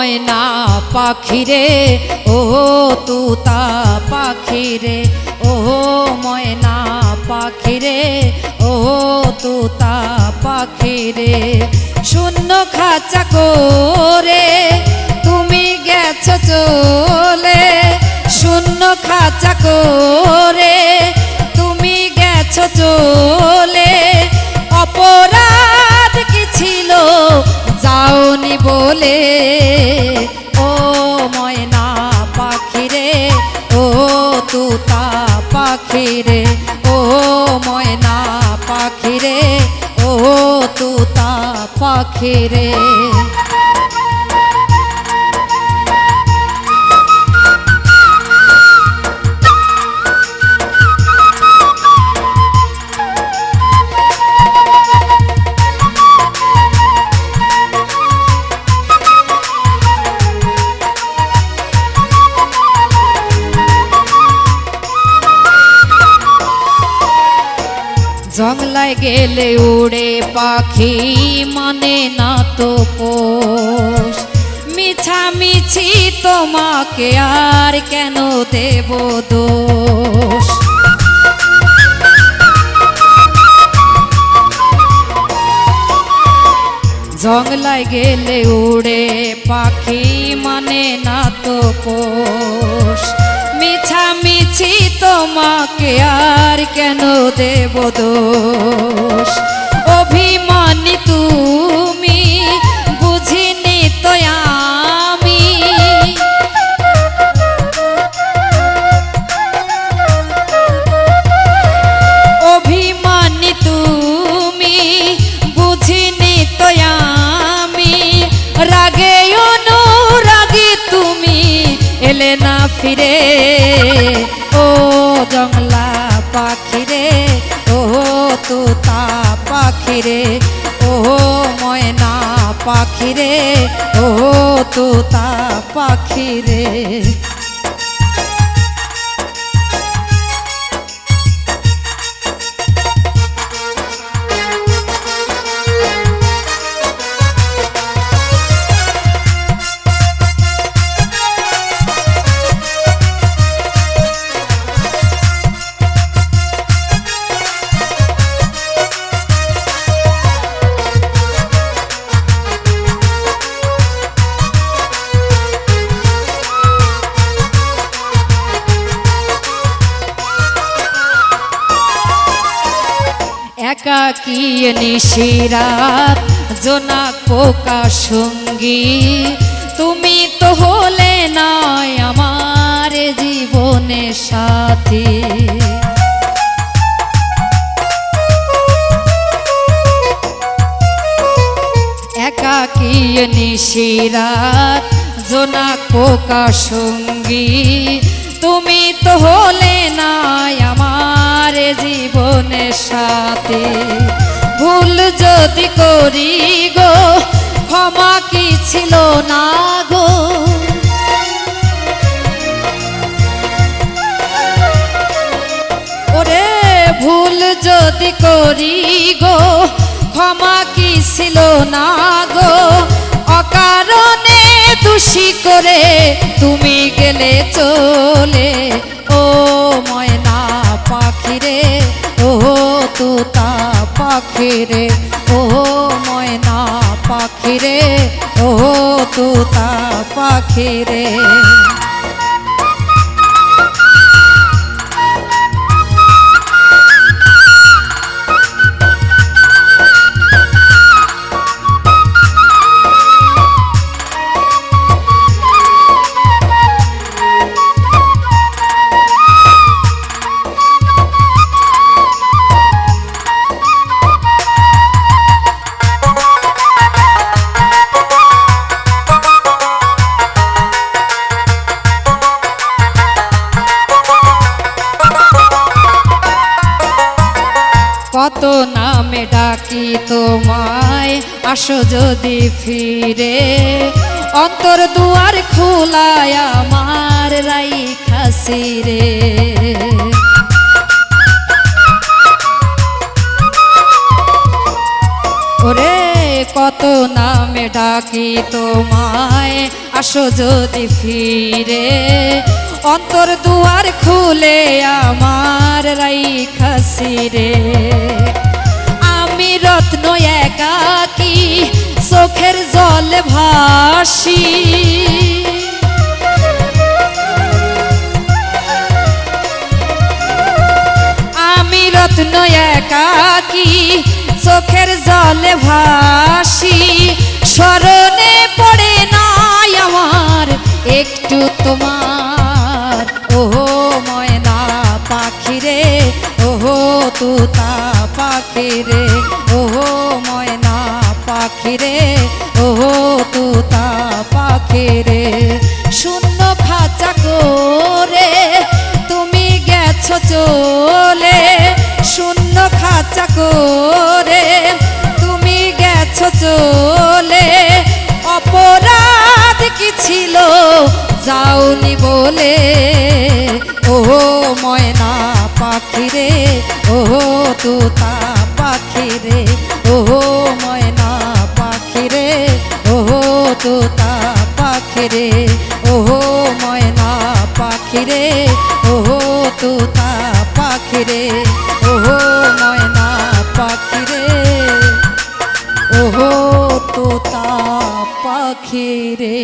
ময়না পাখিরে ও তুতা পাখিরে ও ময়না পাখিরে ও তুতা পাখিরে। শূন্য খাঁচা করে তুমি গেছ চলে, শূন্য খাঁচা করে তুমি গেছ চলে। অপরাধ কি ছিল, যাওনি বলে পাখিরে ও ময়না পাখিরে ও তুতা পাখিরে। জংলায় গেলে উড়ে পাখি মানে না তো পোষ। মিছামিছি তোমাকে আর কেন দেব দোষ? জংলায় গেলে উড়ে পাখি মানে না তো পোষ। আর কেন দেব দোষ? অভিমানী তুমি, বুঝিনি তো আমি। অভিমানী তুমি, বুঝিনি তো আমি। রাগে অনুরাগে তুমি, এলে না ফিরে। ও তুতা পাখিরে ও ময়না পাখিরে ও তোতা পাখিরে। একাকী নিশিরাত জোনাক পোকা সঙ্গী। তুমি তো হলে নয় আমার জীবনে সাথী। একাকী নিশিরাত জোনাক পোকা সঙ্গী। তুমি তো হলে নাই আমার জীবনে সাথে। ভুল যদি করি গো, ক্ষমা কি ছিল না গো? ওরে, ভুল যদি করি গো, ক্ষমা কি ছিল না দোষী করে তুমি গেলে চলে। ও ময়না পাখিরে ও তুতা পাখিরে ও ময়না পাখিরে ও তুতা পাখিরে। ডাকি তোমায়, আসো যদি ফিরে। অন্তর দুয়ার খোলায় আমার রাই খাসিরে ওরে, কত নামে ডাকি তোমায়, আসো যদি ফিরে। অন্তর দুয়ার খুলে আমার রাইখাসি রে আমি রত্ন একাকি, চোখের জল ভাসি। আমি রত্ন একাকি, চোখের জলে ভাসি। স্মরণে পড়ে নাই আমার একটু তোমার। ওহো, ময়না পাখিরে ওহো, তুতা পাখিরে ওহো ময়না পাখিরে, ওহো তুতা পাখিরে। শূন্য খাঁচা করে তুমি গেছো চলে। শূন্য খাঁচা করে তুমি গেছো চলে। অপরাধ কি ছিল যাওনি বলে। ওহো ময়না পাখিরে, ওহো তুতা পাখিরে ওহো, ময়না পাখিরে ওহো, তুতা পাখিরে ওহো, ময়না পাখিরে ওহো, তুতা পাখিরে ওহো, ময়না পাখিরে ওহো, তোতা পাখিরে